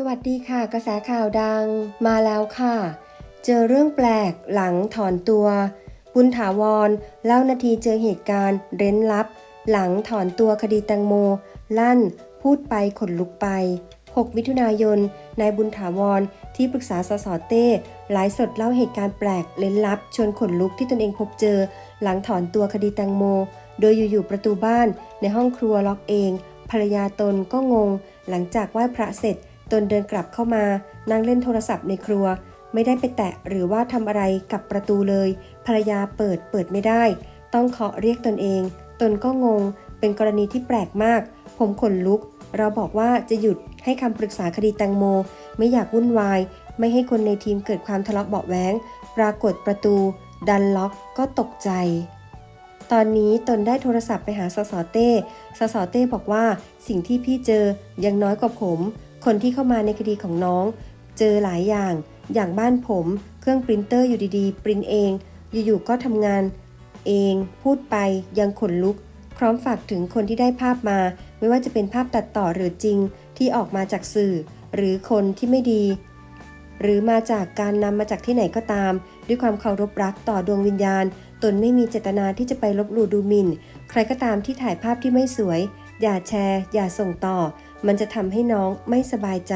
สวัสดีค่ะ กระแสข่าวดังมาแล้วค่ะ เจอเรื่องแปลกหลังถอนตัว บุญถาวรเล่านาทีเจอเหตุการณ์เร้นลับ หลังถอนตัวคดีแตงโม ลั่น พูดไปขนลุกไป 6 มิถุนายนนายบุญถาวรที่ปรึกษาสสเต้ไลฟ์สดเล่าเหตุการณ์แปลกเล้นลับ ชวนขนลุกที่ตนเองพบเจอ หลังถอนตัวคดีแตงโม โดยอยู่ๆประตูบ้านในห้องครัวล็อกเองภรรยาตนก็งง หลังจากไหว้พระเสร็จ ตนเดินกลับเข้ามานั่งเล่นโทรศัพท์ในครัว ไม่ได้ไปแตะหรือว่าทำอะไรกับประตูเลย ภรรยาเปิดเปิดไม่ได้ ต้องเคาะเรียกตนเอง ตนก็งง เป็นกรณีที่แปลกมาก ผมขนลุก เราบอกว่าจะหยุดให้คำปรึกษาคดีแตงโม ไม่อยากวุ่นวาย ไม่ให้คนในทีมเกิดความทะเลาะเบาะแว้งปรากฏประตู ดันล็อกก็ตกใจ ตอนนี้ตนได้โทรศัพท์ไปหาสสเต้สสเต้บอกว่าสิ่งที่พี่เจอยังน้อยกว่าผม คนที่เข้ามาในคดีของน้อง เจอหลายอย่าง อย่างบ้านผม เครื่องปรินเตอร์อยู่ดีๆ ปรินเอง อยู่ๆก็ทำงาน เองพูดไปยังขนลุก พร้อมฝากถึงคนที่ได้ภาพมา ไม่ว่าจะเป็นภาพตัดต่อหรือจริงที่ออกมาจากสื่อ หรือคนที่ไม่ดี หรือมาจากการนำมาจากที่ไหนก็ตาม ด้วยความเคารพรักต่อดวงวิญญาณ ตนไม่มีเจตนาที่จะไปลบหลู่ดูหมิ่น ใครก็ตามที่ถ่ายภาพที่ไม่สวย อย่าแชร์ อย่าส่งต่อ มันจะทำให้น้องไม่สบายใจ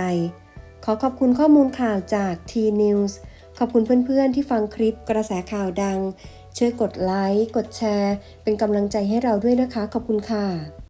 ขอขอบคุณข้อมูลข่าวจาก T News ขอบคุณเพื่อนๆ ที่ฟังคลิปกระแสข่าวดัง ช่วยกดไลค์ กดแชร์ เป็นกำลังใจให้เราด้วยนะคะ ขอบคุณค่ะ